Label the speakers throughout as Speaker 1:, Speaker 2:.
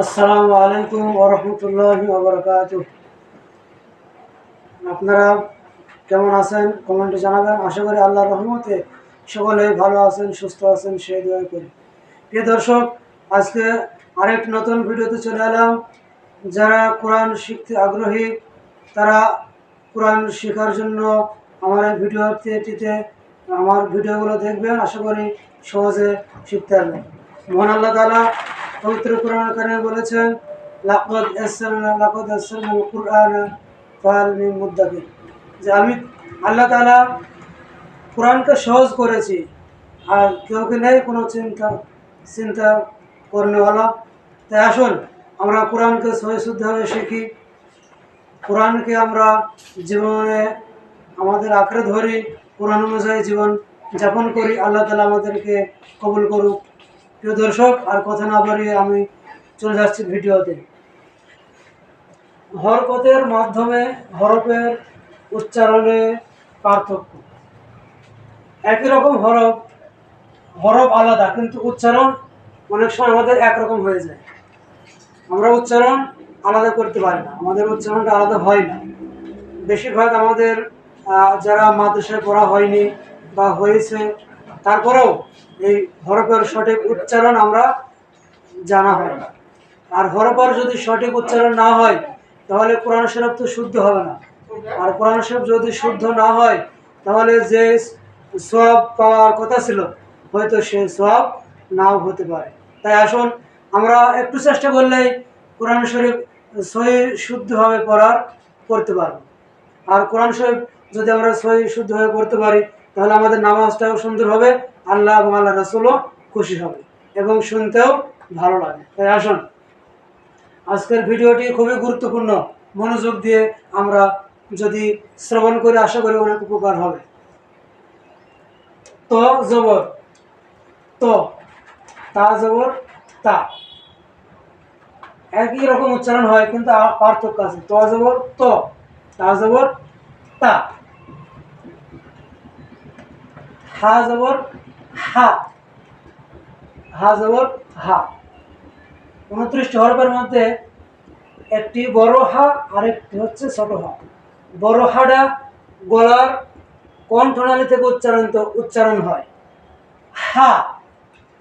Speaker 1: আসসালামু আলাইকুম ওরহমতুল্লাহি ওবরকাত আপনারা কেমন আছেন? কমেন্টে জানাবেন। আশা করি আল্লাহ রহমতে সকলে ভালো আছেন, সুস্থ আছেন, সেই দোয়া করি। প্রিয় দর্শক, আজকে আরেক নতুন ভিডিওতে চলে এলাম। যারা কোরআন শিখতে আগ্রহী, তারা কোরআন শেখার জন্য আমার এই ভিডিওটিতে আমার ভিডিওগুলো দেখবেন। আশা করি সহজে শিখতে পারবেন। মহান আল্লাহ তালা পবিত্র কোরআন কারিমে বলেছেন, লাকদ ইয়াসসারনা লাকদ ইয়াসসারনা কুরআন ফাল মিন যে আমি আল্লাহ তাআলা কোরআনকে সহজ করেছি, আর কেউ কি নেই কোনো চিন্তা চিন্তা করনেওয়ালা। তাই আসুন, আমরা কোরআনকে সহি শুদ্ধভাবে শিখি। কোরআনকে আমরা জীবনে আমাদের আঁকড়ে ধরি, কোরআন অনুযায়ী জীবন যাপন করি। আল্লাহ তালা আমাদেরকে কবুল করুক। প্রিয় দর্শক, আর কথা না বাড়িয়ে আমি চলে যাচ্ছি ভিডিওতে। হরকতের মাধ্যমে হরফের উচ্চারণে পার্থক্য। একই রকম হরফ হরফ আলাদা, কিন্তু উচ্চারণ অনেক সময় আমাদের একরকম হয়ে যায়। আমরা উচ্চারণ আলাদা করতে পারি না, আমাদের উচ্চারণটা আলাদা হয় না। বেশিরভাগ আমাদের যারা মাদ্রাসায় পড়া হয়নি বা হয়েছে তারপরেও এই হরফের সঠিক উচ্চারণ আমরা জানা হয় না। আর হরফের যদি সঠিক উচ্চারণ না হয়, তাহলে কোরআন শরীফ তো শুদ্ধ হবে না। আর কোরআন শরীফ যদি শুদ্ধ না হয়, তাহলে যে সব পাওয়ার কথা ছিল, হয়তো সে সব নাও হতে পারে। তাই আসুন, আমরা একটু চেষ্টা করলেই কোরআন শরীফ সহি শুদ্ধভাবে পড়ার করতে পারব। আর কোরআন শরীফ যদি আমরা সহি শুদ্ধভাবে পড়তে পারি তাহলে আমাদের নামাজটাও সুন্দর হবে, আল্লাহ এবং আল্লাহ রসুলও খুশি হবে এবং শুনতেও ভালো লাগে। তাই আসুন, আজকের ভিডিওটি খুবই গুরুত্বপূর্ণ। মনোযোগ দিয়ে আমরা যদি শ্রবণ করে, আশা করি অনেক উপকার হবে। তো জবর, তো, তা জবর, তা। একই রকম উচ্চারণ হয়, কিন্তু পার্থক্য আছে। তো জবর, তো, তা জবর, তা। হা জবর হা। হা জবর হা। উনত্রিশটি হরফের মধ্যে একটি বড় হা আর একটি হচ্ছে ছোট হা। বড় হাটা গলার কণ্ঠনালী থেকে উচ্চারণ উচ্চারণ হয়? হা।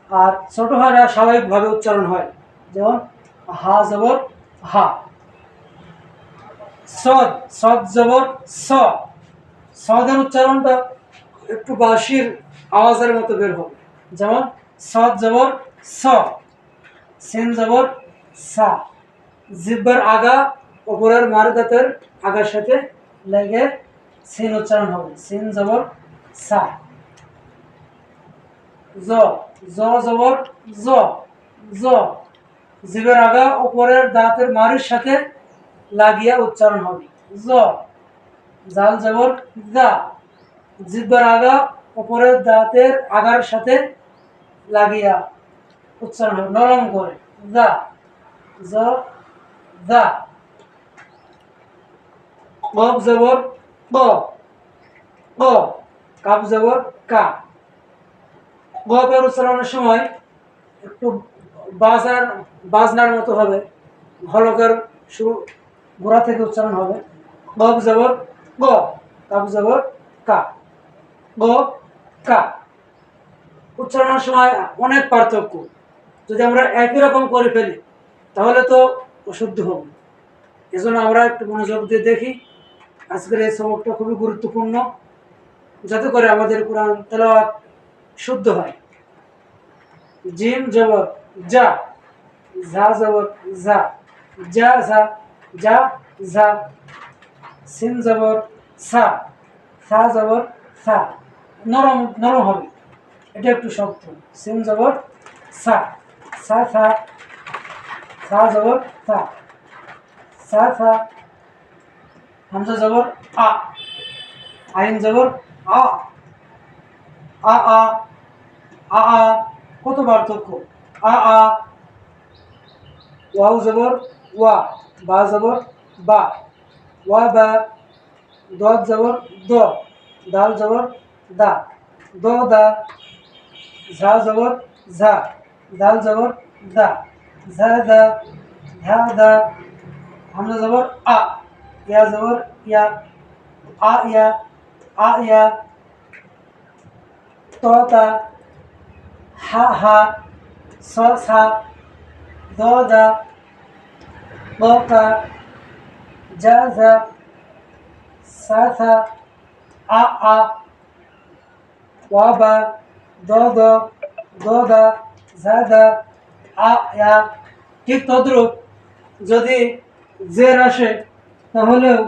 Speaker 1: আর ছোট হাটা স্বাভাবিকভাবে উচ্চারণ হয়। যেমন হা জবর হা। সদ সদ জবর স। সদের উচ্চারণটা একটু বাঁশির আওয়াজের মতো বের হবে। যেমন, সদ জবর সেন জবর সা। জিব্বার আগা, ওপরের মার দাঁতের আগার সাথে লেগে সিন উচ্চারণ হবে। সিন জবর সা। জ জ জবর জ জ। জিবের আগা, ওপরের দাঁতের মারির সাথে লাগিয়া উচ্চারণ হবে। জ, জাল জবর দা জিব্বার আগা ওপরের দাঁতের আগার সাথে লাগিয়া উচ্চারণ নরম করে। দা। জ। দা। কব জবর। ক ক কাপ জবর। কা। গপের উচ্চারণের সময় একটু বাজার বাজনার মতো হবে। হলকের শুরু গোড়া থেকে উচ্চারণ হবে। গপ জবর। গ। কাপ জবর। কা। গ কা উচ্চারণের সময় অনেক পার্থক্য। যদি আমরা একই রকম করে ফেলি, তাহলে তো অশুদ্ধ হবে। এজন্য আমরা একটু মনোযোগ দিয়ে দেখি। আজকের এই সবকটা খুবই গুরুত্বপূর্ণ। যাতে করে আমাদের কোরআন তেলাওয়াত শুদ্ধ হয়। জিম জবর যা। ঝা জবর যা যা, ঝা। যা, ঝা। সিন জবর সা। সা জবর সা। নরম নরম হবে। এটা একটু শক্ত। সিন জবর সা। সা সা। সা জবর সা সা সা। হামজা জবর আ। আইন জবর আ। আ আ। আ আ। কত পার্থক্য? আ আ। ওয়াও জবর ওয়া। বা জবর বা। ওয়া, বা। দ জবর দ। দাল জবর দা দ দা ঝা জবর ঝা দাল জবর দা ঝা দা ধাদা হামজা জবর আ ইয়া জবর ইয়া আ ইয়া আ ইয়া তোতা হা হা স সা দদা বকা যা যা সা সা আ আ ওয়াবা দদ দদা জাদা আ ঠিক তদ্রুপ। যদি জের আসে, তাহলেও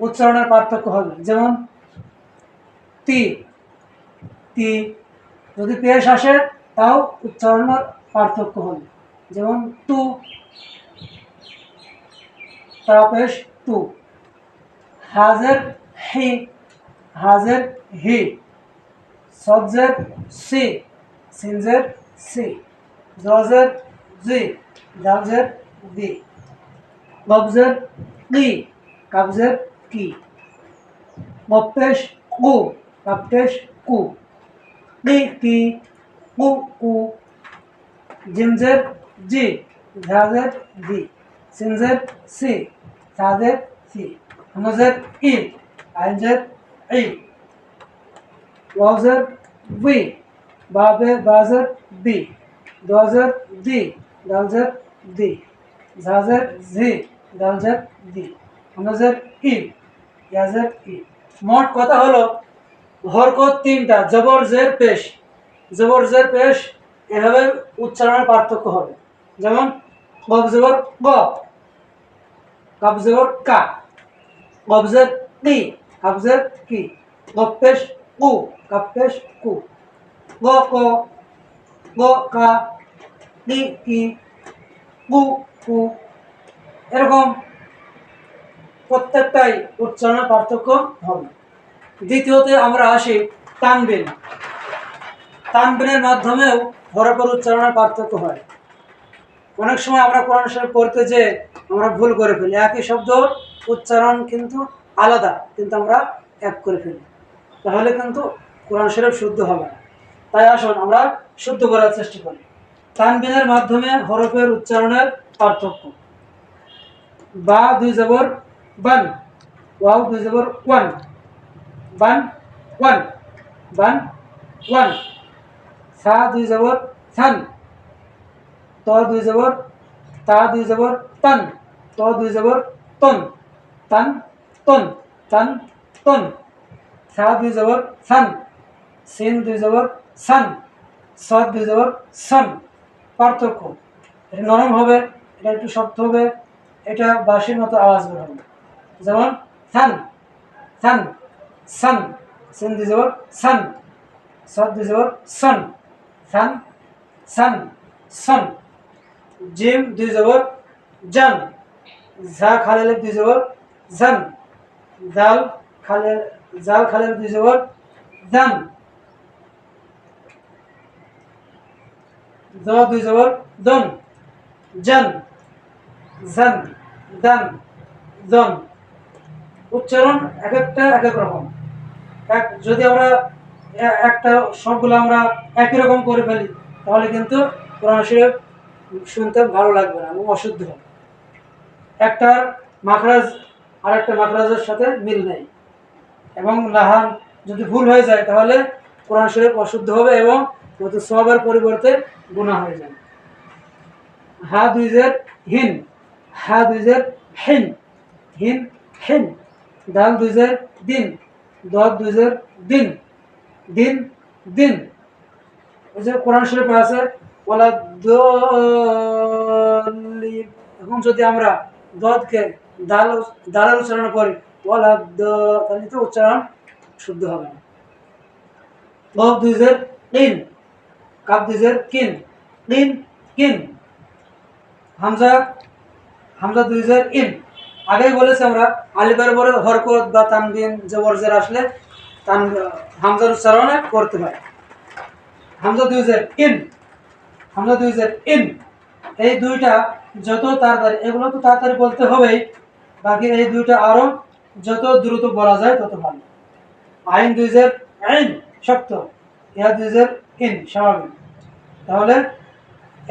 Speaker 1: উচ্চারণের পার্থক্য হবে। যেমন, তি। তি, যদি পেশ আসে, তাও উচ্চারণের পার্থক্য হবে। যেমন, তু। তা পেশ তু। হাজের হি। হাজের হি সবজের সি, সিনজের সি, জজের জি দালজের দি কবজের কি কাবজের কি মপ্পেশ কু কাপ্টেশ কু কি কি, কু কু, জিমজের জি, ঝাজের দি, সিনজের সি সাদের সি, হামজের ই, আইনজের ই ওয়াজের বি বাবে বাজের বি দজের দি, দালজের দি, ঝাজের ঝি, দালজের দি হামজের ই, ইয়াজের ই। মোট কথা হলো, হরকত তিনটা, জবর, জের, পেশ। জবর, জের, পেশ, এভাবে উচ্চারণের পার্থক্য হবে। যেমন কব জবর, গ। কাব জবর, কা। কবজের কি কাবজের কি গপ্পেশ কু কাপ্পেশ কু গ ক গ কা কি কি কু কু এরকম প্রত্যেকটাই উচ্চারণের পার্থক্য হবে। দ্বিতীয়তে আমরা আসি তানবিন। তানবিনের মাধ্যমেও হরফের উচ্চারণের পার্থক্য হয়। অনেক সময় আমরা কোরআন শরীফ পড়তে যে আমরা ভুল করে ফেলি। একই শব্দ উচ্চারণ কিন্তু আলাদা, কিন্তু আমরা এক করে ফেলি। তাহলে কিন্তু কোরআন শরীফ শুদ্ধ হবে না। তাই আসুন আমরা শুদ্ধ করার চেষ্টা করি। তানবিনের মাধ্যমে হরফের উচ্চারণের পার্থক্য। বা দুই জবর বান, ওয়াও দুই জবর ওয়ান, বান ওয়ান বান ওয়ান, সা দুই জবর সান, ত দুই জবর তা দুই জবর তান, ত দুই জবর তন, তান তন তান তন। সা দুই জবর, সান। সিন দুই জবর, সান। সদ দুই জবর, সন। পার্থক্য। এটা নরম হবে, এটা একটু শক্ত হবে, এটা বাঁশির মতো আওয়াজ বের হবে। যেমন, সান সান সান। সিন দুই জবর, সান। সদ দুই জবর, সন। সান সান, সন। জিম দুই জবর, জান। ঝা খালের দুই জবর, জান। জাল খালের জাল খালের দুই জবর জান জ দুই জবর দন। জান। জান, দান জন উচ্চারণ এক একটা, এক এক রকম। এক, যদি আমরা একটা, সবগুলো আমরা একই রকম করে ফেলি, তাহলে কিন্তু কোরআন শুনতে ভালো লাগবে না এবং অশুদ্ধ। হবে একটার মাখরাজ আর একটা মাখরাজের সাথে মিল নেই। এবং লাহান যদি ভুল হয়ে যায়, তাহলে কোরআন শরীফ অশুদ্ধ হবে এবং হয়তো সবের পরিবর্তে গুণা হয়ে যাবে। হা দুইজের হিন হা দুইজের হিন হিন হিন। দাল দুইজের দিন, দদ দুইজের দিন দিন দিন। ওই যে কোরআন শরীফে আছে ওলা এখন যদি আমরা দদকে দাল দালের উচ্চারণ করি। ওলা দ তাহলে তো উচ্চারণ শুদ্ধ হবে না। দুইজের কিন হামজা আমরা পরে বা আসলে উচ্চারণে করতে হয়। হামজা এই দুইটা যত তাড়াতাড়ি, এগুলো তো তাড়াতাড়ি বলতে হবেই। বাকি এই দুইটা আরও যত দ্রুত বলা যায় তত ভালো। আইন দুইজের আইন শক্ত, ইহা দুইজের ইন, স্বাভাবিক। তাহলে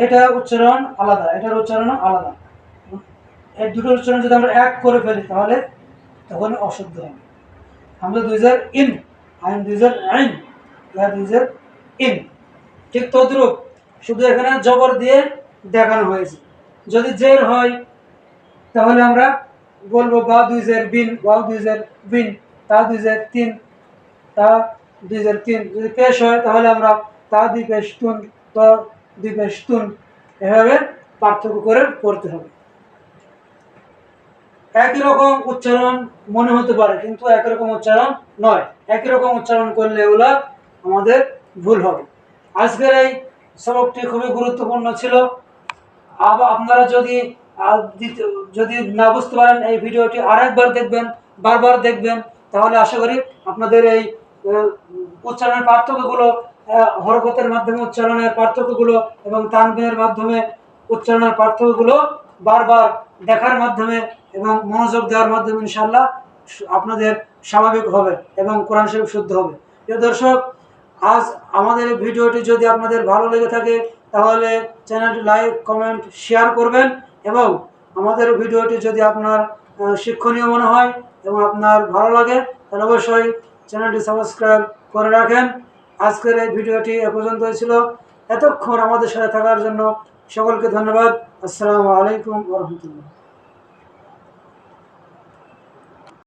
Speaker 1: এটা উচ্চারণ আলাদা, এটার উচ্চারণ আলাদা। এই দুটোর উচ্চারণ যদি আমরা এক করে ফেলি তাহলে তখন অশুদ্ধ হবে। আমরা দুই হাজার ইন, আইন দুই হাজার আইন, ইহা দুই হাজার ইন। ঠিক তদ্রুপ শুধু এখানে জবর দিয়ে দেখানো হয়েছে। যদি জের হয় তাহলে আমরা বলব বা দুই হাজার বিন বা দুই হাজার বিন তা দুই হাজার তিন তা দুই হাজার তিন। যদি পেশ হয়, তাহলে আমরা তা দুই পেশ তুন ত দুই পেশ তুন। এভাবে পার্থক্য করে পড়তে হবে। একই রকম উচ্চারণ মনে হতে পারে, কিন্তু একই রকম উচ্চারণ নয়। একই রকম উচ্চারণ করলে এগুলো আমাদের ভুল হবে। আজকের এই সবকটি খুবই গুরুত্বপূর্ণ ছিল। আপনারা যদি দ্বিতীয়- যদি না বুঝতে পারেন এই ভিডিওটি আরেকবার দেখবেন, বারবার দেখবেন, তাহলে আশা করি আপনাদের এই উচ্চারণের পার্থক্যগুলো হরকতের মাধ্যমে উচ্চারণের পার্থক্যগুলো এবং তানবিনের মাধ্যমে উচ্চারণের পার্থক্যগুলো বারবার দেখার মাধ্যমে এবং মনোযোগ দেওয়ার মাধ্যমে ইনশাল্লাহ আপনাদের স্বাভাবিক হবে এবং কোরআন শরীফ শুদ্ধ হবে। প্রিয় দর্শক, আজ আমাদের এই ভিডিওটি যদি আপনাদের ভালো লেগে থাকে, তাহলে চ্যানেলটি লাইক, কমেন্ট, শেয়ার করবেন। এবং আমাদের ভিডিওটি যদি আপনার শিক্ষণীয় মনে হয় এবং আপনার ভালো লাগে, তাহলে অবশ্যই চ্যানেলটি সাবস্ক্রাইব করে রাখেন। আজকের এই ভিডিওটি এ পর্যন্ত ছিল। এতক্ষণ আমাদের সাথে থাকার জন্য সকলকে ধন্যবাদ। আসসালামু আলাইকুম রহমতুল্লাহ।